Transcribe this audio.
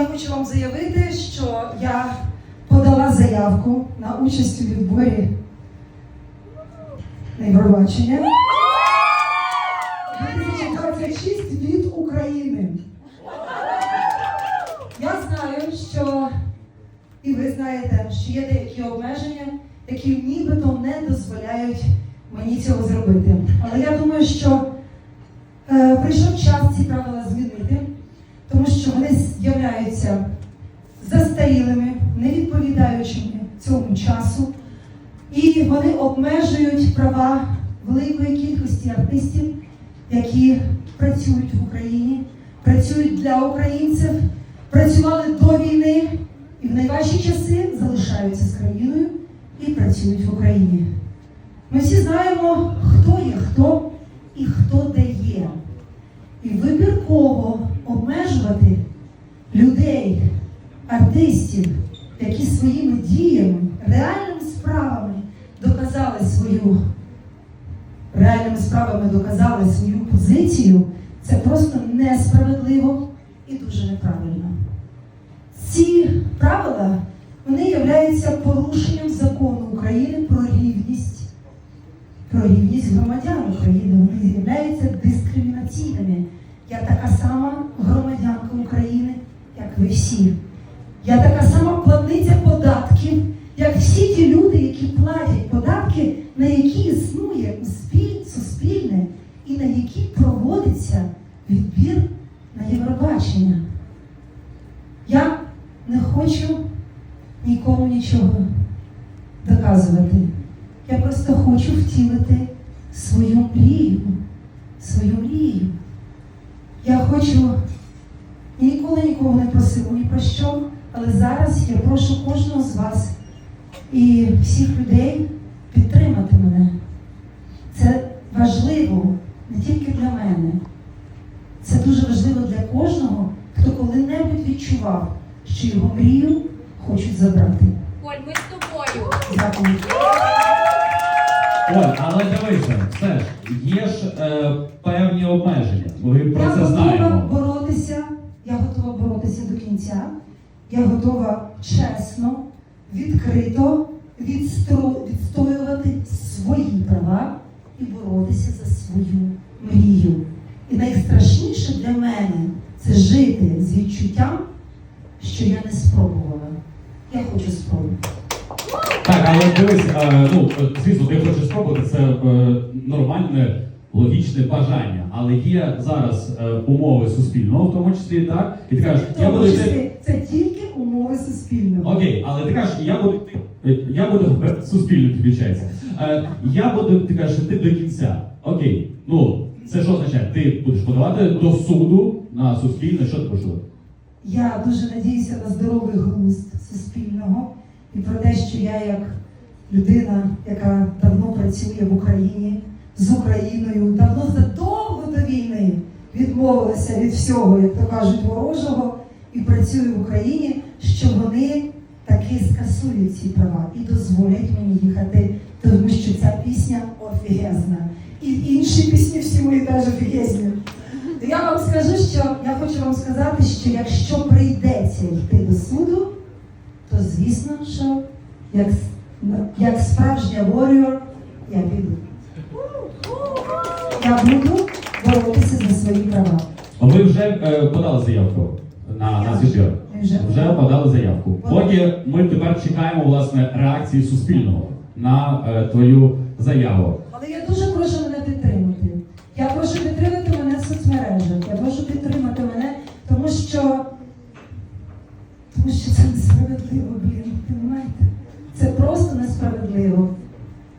я хочу вам заявити, що я подала заявку на участь у відборі на Євробачення 2026 від України. Я знаю, що і ви знаєте, що є деякі обмеження, які нібито не дозволяють мені цього зробити. Але я думаю, що е, прийшов час ці правила змінити, що з'являються застарілими, не відповідаючими цьому часу, і вони обмежують права великої кількості артистів, які працюють в Україні, працюють для українців, працювали до війни і в найважчі часи залишаються з країною і працюють в Україні. Ми всі знаємо, хто є хто і хто де є. І вибірково обмежувати людей, артистів, які своїми діями, реальними справами доказали свою реальними справами доказали свою позицію, це просто несправедливо і дуже неправильно. Ці правила вони являються порушенням закону України про рівність, про рівність громадян України. Вони являються дискримінаційними. Я така сама громадянка України, як ви всі. Я така сама існує успіль- суспільне і на які проводиться відбір на Євробачення. Я не хочу нікому нічого доказувати. Я просто хочу втілити свою мрію, свою мрію. Я хочу і ніколи нікого не просила ні про що, але зараз я прошу кожного з вас і всіх людей підтримати мене. Для мене. Це дуже важливо для кожного, хто коли-небудь відчував, що його мрію хочуть забрати. Оль, ми з тобою. Дякую. Оль, але дивися, все ж, є ж е, певні обмеження. Ми про я це готова боротися, я готова боротися до кінця. Я готова чесно, відкрито відстоювати свої права і боротися за свою мрію. І найстрашніше для мене це жити з відчуттям, що я не спробувала. Я хочу спробувати. Так, але дивись, е, ну звісно, ти хочеш спробувати, це е, нормальне, логічне бажання. Але є зараз е, умови суспільного, в тому числі, так? І ти кажеш, я буду йти. це тільки умови суспільного. Окей, але ти кажеш, я буду Я буду суспільно. Е, я буду, ти кажеш, йти до кінця. Окей, ну це що означає? Ти будеш подавати до суду на суспільне, що ти будеш? Я дуже надіюся на здоровий глузд суспільного і про те, що я як людина, яка давно працює в Україні з Україною, давно задовго до війни відмовилася від всього, як то кажуть, ворожого, і працюю в Україні, що вони таки скасують ці права і дозволять мені їхати, тому що ця пісня офігезна. І інші пісні всі мої теж офігезні. То я вам скажу, що я хочу вам сказати, що якщо прийдеться йти до суду, то звісно, що як, як справжня warrior я піду. Я буду боротися за свої права. А Ви вже е, подали заявку на, на збір? Вже Вже подали заявку. Поки ми тепер чекаємо власне реакції суспільного на е, твою заяву. Але я дуже прошу що тому що це несправедливо, блін. Понимаєте? Це просто несправедливо.